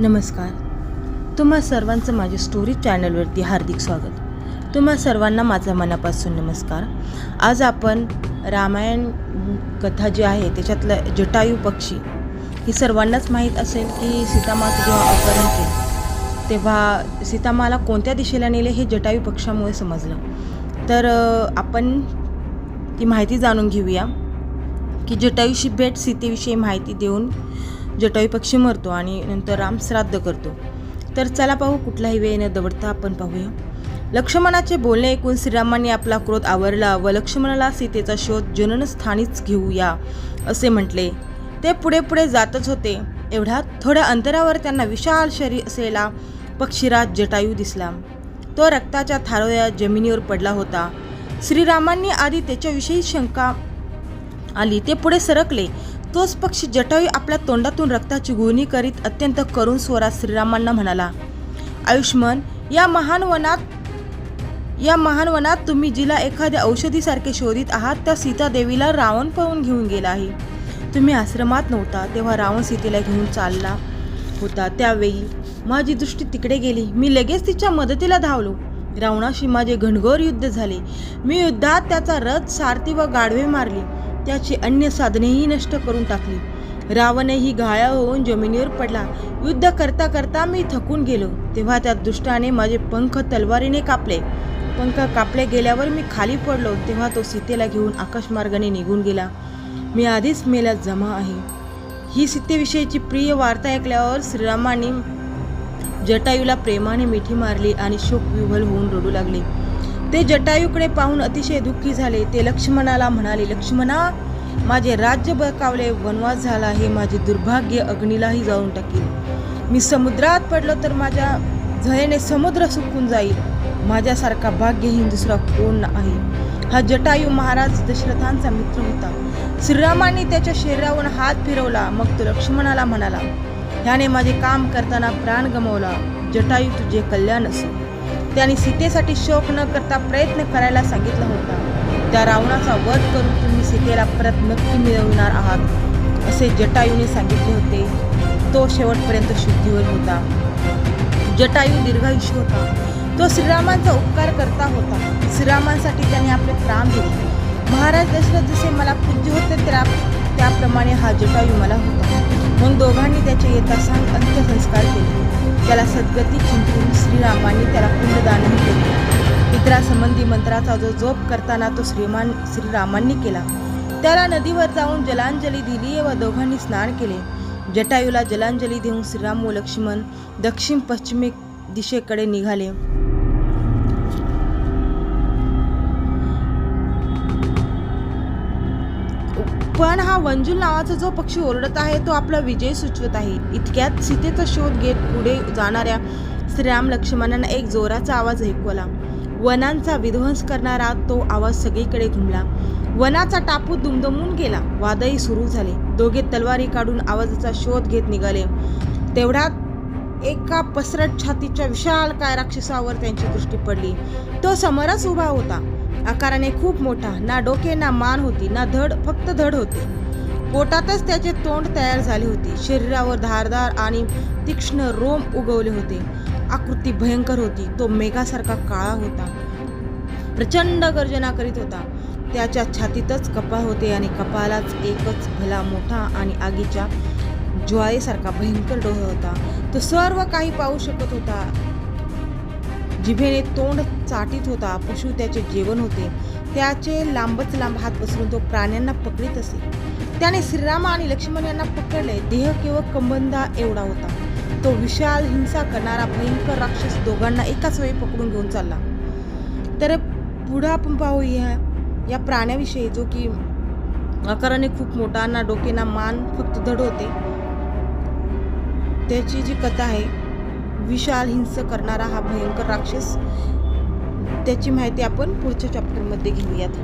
नमस्कार. तुम्हा सर्वांचं माझ्या स्टोरी चॅनलवरती हार्दिक स्वागत. तुम्हा सर्वांना माझा मनापासून नमस्कार. आज आपण रामायण कथा जी आहे त्याच्यातलं जटायू पक्षी ही सर्वांनाच माहीत असेल की सीतामाचं जेव्हा अपहरण केलं तेव्हा सीतामाला कोणत्या दिशेला नेले हे जटायू पक्षामुळे समजलं. तर आपण ती माहिती जाणून घेऊया की जटायूशी भेट सीतेविषयी माहिती देऊन जटायू पक्षी मरतो आणि नंतर राम श्राद्ध करतो. तर चला पाहू कुठलाही वेळ न दवडता आपण पाहूया. लक्ष्मणाचे बोलणे ऐकून श्रीरामांनी आपला क्रोध आवरला व लक्ष्मणाला सीतेचा शोध जननस्थानीच घेऊया असे म्हटले. ते पुढे पुढे जातच होते. एवढ्या थोड्या अंतरावर त्यांना विशाल शरीर असलेला पक्षीराज जटायू दिसला. तो रक्ताच्या थारोळ्या जमिनीवर पडला होता. श्रीरामांनी आधी त्याच्याविषयी शंका आली. ते पुढे सरकले. तोच पक्षी जटायू आपल्या तोंडातून रक्ताची गुळणी करीत अत्यंत करुण स्वरात श्रीरामांना म्हणाला आयुष्मान या महान वनात या महान वनात तुम्ही जिला एखाद्या औषधीसारखे शोधित आहात त्या सीता देवीला रावण पळून घेऊन गेला आहे. तुम्ही आश्रमात नव्हता तेव्हा रावण सीतेला घेऊन चालला होता. त्यावेळी माझी दृष्टी तिकडे गेली. मी लगेच तिच्या मदतीला धावलो. रावणाशी माझे घनघोर युद्ध झाले. मी युद्धात त्याचा रथ सारथी व गाढवे मारली. त्याची अन्य साधनेही नष्ट करून टाकली. रावणही घाया होऊन जमिनीवर पडला. युद्ध करता करता मी थकून गेलो. तेव्हा त्या दुष्टाने माझे पंख तलवारीने कापले. पंख कापले गेल्यावर मी खाली पडलो. तेव्हा तो सीतेला घेऊन आकाशमार्गाने निघून गेला. मी आधीच मेल्यात जमा आहे. ही सीतेविषयीची प्रिय वार्ता ऐकल्यावर श्रीरामाने जटायूला प्रेमाने मिठी मारली आणि शोक विव्हल होऊन रडू लागले. ते जटायूकडे पाहून अतिशय दुःखी झाले. ते लक्ष्मणाला म्हणाले लक्ष्मणा माझे राज्य बळकावले वनवास झाला हे माझे दुर्भाग्य अग्नीलाही जाऊन टाकेल. मी समुद्रात पडलो तर माझ्या झळेने समुद्र सुकून जाईल. माझ्यासारखा भाग्यहीन दुसरा कोण आहे? हा जटायू महाराज दशरथांचा मित्र होता. श्रीरामाने त्याच्या शरीरावरून हात फिरवला. मग तो लक्ष्मणाला म्हणाला ह्याने माझे काम करताना प्राण गमावला. जटायू तुझे कल्याण असो. त्याने सीतेसाठी शोक न करता प्रयत्न करायला सांगितला होता. त्या रावणाचा वध करून तुम्ही सीतेला परत नक्की मिळवणार आहात असे जटायूने सांगितले होते. तो शेवटपर्यंत शुद्धीवर होता. जटायू दीर्घायुष्य होता. तो श्रीरामांचा उपकार करता होता. श्रीरामांसाठी त्याने आपले प्राण दिले. महाराज दशरथ जसे मला पूज्य होते तर त्याप्रमाणे हा जटायू मला होता. म्हणून दोघांनी त्याचे येतासांग अंत्यसंस्कार केले. त्याला सद्गती चिंतून श्रीरामांनी त्याला पिंडदानही केले. पित्रासंबंधी मंत्राचा जो जोप करताना तो श्रीमान श्रीरामांनी केला. त्याला नदीवर जाऊन जलांजली दिली व दोघांनी स्नान केले. जटायूला जलांजली देऊन श्रीराम व लक्ष्मण दक्षिण पश्चिमे दिशेकडे निघाले. पण हा वंजुल नावाचा जो पक्षी ओरडत आहे तो आपला विजय सुचवत आहे. इतक्यात सीतेचा शोध घेत पुढे जाणाऱ्या श्रीराम लक्ष्मणांना एक जोराचा आवाज ऐकवला वनांचा विध्वंस करणारा तो आवाज सगळीकडे घुमला. वनाचा टापू दुमदमून गेला. वादही सुरू झाले. दोघे तलवारी काढून आवाजाचा शोध घेत निघाले. तेवढ्यात एका पसरट छातीच्या विशाल काय राक्षसावर त्यांची दृष्टी पडली. तो समोरच उभा होता. आकाराने खूप मोठा ना डोके ना मान होती ना धड फक्त धड होते. पोटातच त्याचे तोंड तयार झाले होते. शरीरावर धारदार आणि तीक्ष्ण रोम उगवले होते. आकृती भयंकर होती. तो मेघासारखा काळा होता. प्रचंड गर्जना करीत होता. त्याच्या छातीतच कपाळ होते आणि कपाळाच एकच भला मोठा आणि आगीच्या ज्वाळेसारखा भयंकर डोह होता. तो सर्व काही पाहू शकत होता. जिभेने तोंड चाटीत होता. पशु त्याचे जेवण होते. त्याचे लांबच लांब हात पसरून तो प्राण्यांना पकडीत असे. त्याने श्रीराम आणि लक्ष्मण यांना पकडले. देह केवळ कंबंदा एवढा होता. तो विशाल हिंसा करणारा भयंकर राक्षस दोघांना एकाच वेळी पकडून घेऊन चालला. तर पुढं आपण पाहूया हो या प्राण्याविषयी जो की आकाराने खूप मोठा ना डोके ना मान फक्त धड होते. त्याची जी कथा आहे विशाल हिंस करणारा हा भयंकर राक्षस त्याची माहिती आपण पुढच्या चॅप्टरमध्ये घेऊयात.